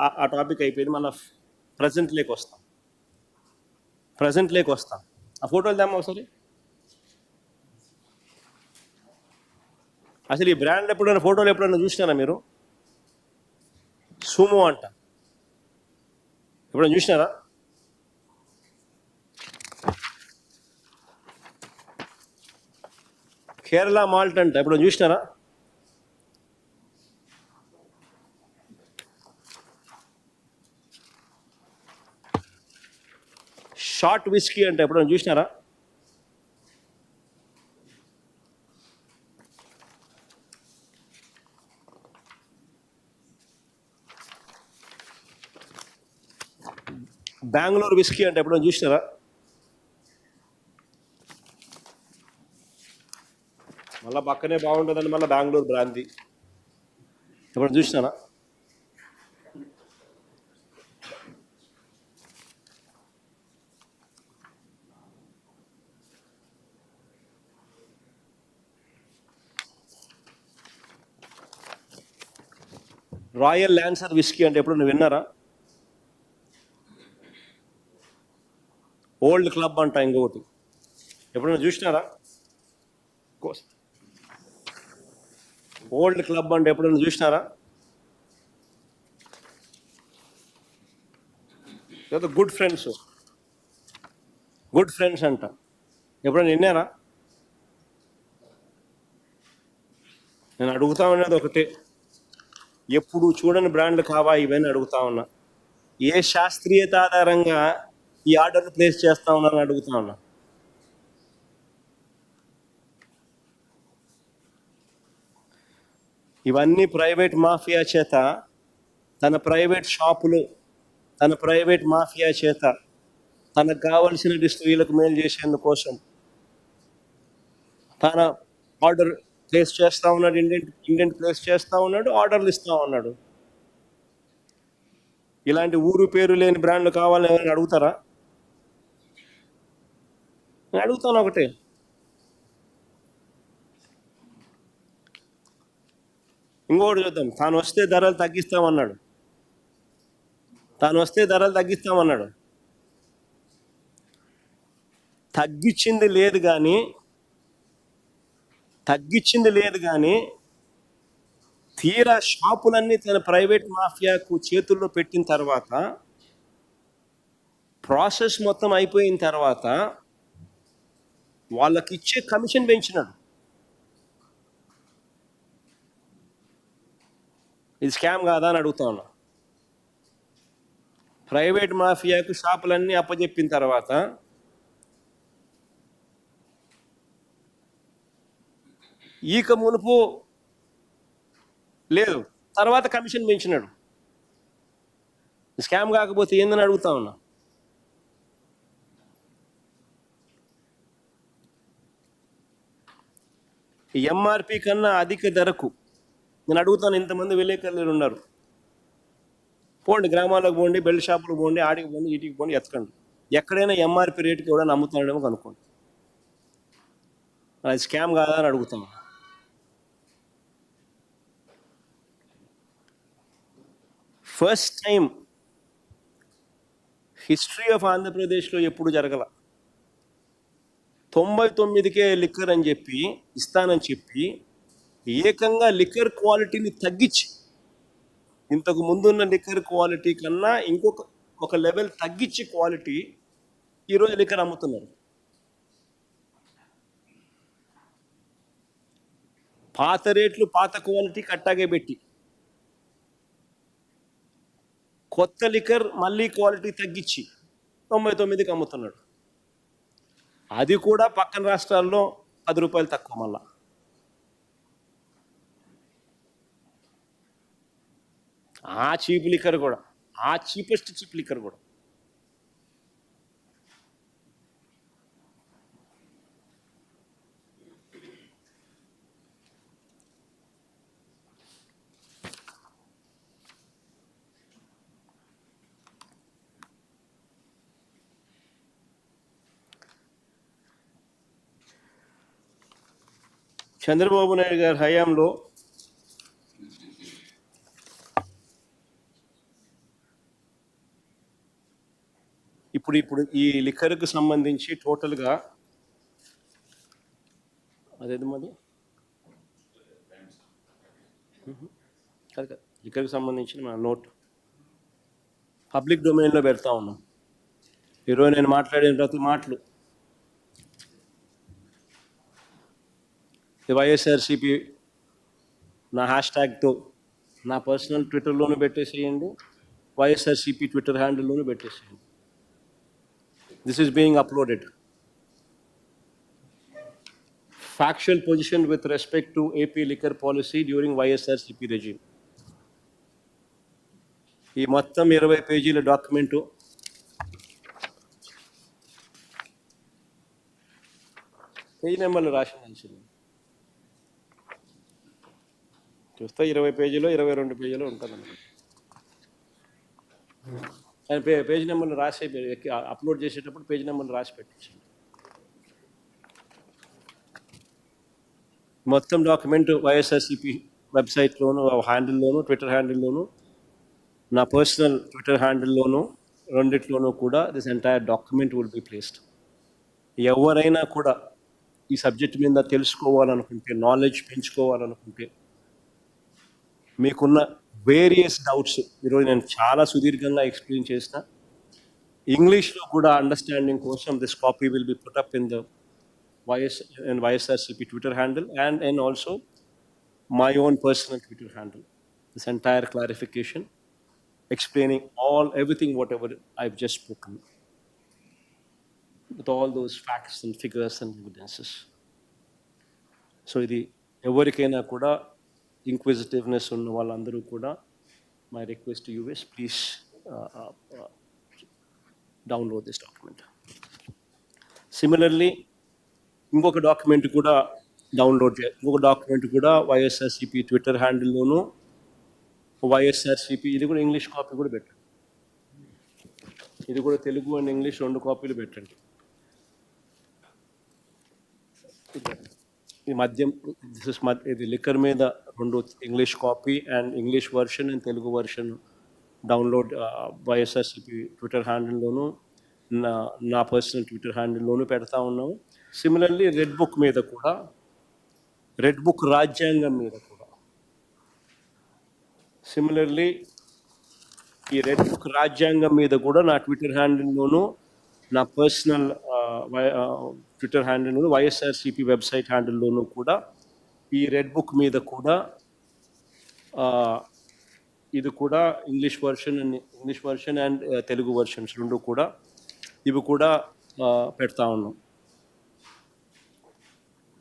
ఆ- టాపిక్ అయిపోయింది. మన ప్రజెంట్ లేకి వస్తాం. ప్రజెంట్ లేకి వస్తాం. ఆ ఫోటోలు తెమ్మా ఒకసారి. అసలు ఈ బ్రాండ్ ఎప్పుడైనా ఫోటోలు ఎప్పుడైనా చూసినారా మీరు? సుమో అంట. ఎప్పుడైనా చూసినారా? కేరళ మాల్ట్ అంట. ఎప్పుడైనా చూసినారా? షార్ట్ విస్కీ అంటే ఎప్పుడైనా చూసినారా? బెంగళూరు విస్కీ అంటే ఎప్పుడైనా చూసినారా? మళ్ళీ పక్కనే బాగుంటుందని మళ్ళీ బెంగళూరు బ్రాంతి. ఎప్పుడైనా చూసినారా? రాయల్ ల్యాన్సర్ విస్కీ అంటే ఎప్పుడైనా విన్నారా? ఓల్డ్ క్లబ్ అంట ఇంకొకటి. ఎప్పుడైనా చూసినారా? ఓల్డ్ క్లబ్ అంటే ఎప్పుడైనా చూసినారా? లేదా గుడ్ ఫ్రెండ్స్. గుడ్ ఫ్రెండ్స్ అంట. ఎప్పుడైనా విన్నారా? నేను అడుగుతా ఉన్నది ఒకటే. ఎప్పుడు చూడని బ్రాండ్లు కావా ఇవన్నీ అడుగుతా ఉన్నా. ఏ శాస్త్రీయత ఆధారంగా ఈ ఆర్డర్ ప్లేస్ చేస్తా ఉన్నారని అడుగుతా ఉన్నా. ఇవన్నీ ప్రైవేట్ మాఫియా చేత తన ప్రైవేట్ షాపులు తన ప్రైవేట్ మాఫియా చేత తనకు కావలసిన స్త్రీలకు మేలు చేసేందుకోసం తన ఆర్డర్ ప్లేస్ చేస్తా ఉన్నాడు ఇండియన్ ఇండియన్ ప్లేస్ చేస్తా ఉన్నాడు ఆర్డర్లు ఇస్తూ ఉన్నాడు. ఇలాంటి ఊరు పేరు లేని బ్రాండ్లు కావాలని ఎవరైనా అడుగుతారా? నేను అడుగుతాను ఒకటే. ఇంకొకటి చూద్దాం. తాను వస్తే ధరలు తగ్గిస్తామన్నాడు. తాను వస్తే ధరలు తగ్గిస్తామన్నాడు. తగ్గించింది లేదు కానీ తగ్గించింది లేదు కానీ తీరా షాపులన్నీ తన ప్రైవేట్ మాఫియాకు చేతుల్లో పెట్టిన తర్వాత ప్రాసెస్ మొత్తం అయిపోయిన తర్వాత వాళ్ళకి ఇచ్చే కమిషన్ పెంచినాడు. ఇది స్కామ్ కాదా అని అడుగుతా ఉన్నా. ప్రైవేట్ మాఫియాకు షాపులన్నీ అప్పజెప్పిన తర్వాత ఈక మునుపు లేదు. తర్వాత కమిషన్ పెంచినాడు. స్కామ్ కాకపోతే ఏందని అడుగుతా ఉన్నా. ఎంఆర్పి కన్నా అధిక ధరకు నేను అడుగుతాను ఇంతమంది విలేకరులు ఉన్నారు. పోండి గ్రామాలకు పోండి బెల్ట్ షాపులకు పోండి ఆడికి పోండి ఇటుకి పోండి ఎత్తకండి ఎక్కడైనా ఎంఆర్పి రేటుకి కూడా నమ్ముతున్నాడేమో కనుక్కోండి. అది స్కామ్ కాదా అని అడుగుతాను ఫస్ట్ టైం హిస్టరీ ఆఫ్ ఆంధ్రప్రదేశ్లో ఎప్పుడు జరగల. తొంభై తొమ్మిదికే లిక్కర్ అని చెప్పి ఇస్తానని చెప్పి ఏకంగా లిక్కర్ క్వాలిటీని తగ్గించి ఇంతకు ముందున్న లిక్కర్ క్వాలిటీ కన్నా ఇంకొక ఒక లెవెల్ తగ్గించి క్వాలిటీ ఈరోజు లిక్కర్ అమ్ముతున్నారు. పాత రేట్లు పాత క్వాలిటీ కట్టాగే పెట్టి. కొత్త లిక్కర్ మళ్ళీ క్వాలిటీ తగ్గించి తొంభై తొమ్మిదికి అమ్ముతున్నాడు. అది కూడా పక్కన రాష్ట్రాల్లో పది రూపాయలు తక్కువ మళ్ళా. ఆ చీప్ లిక్కర్ కూడా ఆ చీపెస్ట్ చీప్ లిక్కర్ కూడా. చంద్రబాబు నాయుడు గారి హయాంలో ఇప్పుడు ఇప్పుడు ఈ లిక్కర్కు సంబంధించి టోటల్గా అదేది మరి? కాదు కాదు లిక్కర్కి సంబంధించిన మన నోట్. పబ్లిక్ డొమైన్లో పెడతా ఉన్నాం. ఈరోజు నేను మాట్లాడిన ప్రతి మాటలు. వైఎస్ఆర్సిపి నా హ్యాష్ ట్యాగ్తో నా పర్సనల్ ట్విట్టర్లోనూ పెట్టేసేయండి. వైఎస్ఆర్సిపి ట్విట్టర్ హ్యాండిల్లోనూ పెట్టేసేయండి. This is being uploaded factual position with respect to AP liquor policy during YSRCP regime ఈ మొత్తం ఇరవై పేజీల డాక్యుమెంటు పేజీ నెంబర్లు రాసి చూస్తే ఇరవై పేజీలో ఇరవై రెండు పేజీలో ఉంటుంది కానీ పే పేజీ నెంబర్ని రాసి అప్లోడ్ చేసేటప్పుడు పేజీ నెంబర్ని రాసి పెట్టించండి. మొత్తం డాక్యుమెంట్ వైఎస్ఆర్సిపి వెబ్సైట్లోను హ్యాండిల్లోను ట్విట్టర్ హ్యాండిల్లోను నా పర్సనల్ ట్విట్టర్ హ్యాండిల్లోను రెండిట్లోనూ కూడా this entire document will be placed. ఎవరైనా కూడా ఈ సబ్జెక్ట్ మీద తెలుసుకోవాలనుకుంటే నాలెడ్జ్ పెంచుకోవాలనుకుంటే మీకున్న వేరియస్ డౌట్స్ ఈరోజు నేను చాలా సుదీర్ఘంగా ఎక్స్ప్లెయిన్ చేసిన ఇంగ్లీష్లో కూడా అండర్స్టాండింగ్ కోసం this copy will be put up in the YS and YSRCP Twitter handle and and also my own personal Twitter handle. This entire clarification explaining all everything whatever I've just spoken with all those facts and figures and evidences. So ఇది ఎవరికైనా కూడా inquisitiveness ఉన్న వాళ్ళందరూ కూడా my request you is please download this document similarly ఇంకొక document కూడా download చేయాలి ఇంకొక డాక్యుమెంట్ కూడా వైఎస్ఆర్సిపి ట్విట్టర్ హ్యాండిల్లోను వైఎస్ఆర్సిపి ఇది కూడా ఇంగ్లీష్ కాపీ కూడా పెట్టండి. ఇది కూడా తెలుగు అండ్ ఇంగ్లీష్ రెండు కాపీలు పెట్టండి. ఈ మద్యం దిస్ ఇస్ ఇది లిక్కర్ మీద రెండు English copy and English version and Telugu version download YSRCP Twitter హ్యాండిల్లోను నా నా పర్సనల్ ట్విట్టర్ హ్యాండిల్లోనూ పెడతా ఉన్నాము సిమిలర్లీ రెడ్ బుక్ మీద కూడా రెడ్ బుక్ రాజ్యాంగం మీద కూడా. సిమిలర్లీ ఈ రెడ్ బుక్ రాజ్యాంగం మీద కూడా నా ట్విట్టర్ హ్యాండిల్లోనూ నా పర్సనల్ ట్విట్టర్ హ్యాండిల్లోను వైఎస్ఆర్సిపి వెబ్సైట్ హ్యాండిల్లోనూ కూడా ఈ రెడ్ బుక్ మీద కూడా ఇది కూడా English version English version and Telugu versions రెండు కూడా ఇవి కూడా పెడతా ఉన్నాం.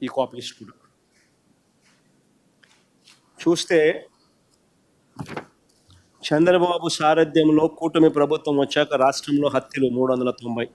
ఈ కాపీస్ కూడా. చూస్తే చంద్రబాబు సారథ్యంలో కూటమి ప్రభుత్వం వచ్చాక రాష్ట్రంలో హత్యలు మూడు వందల తొంభై.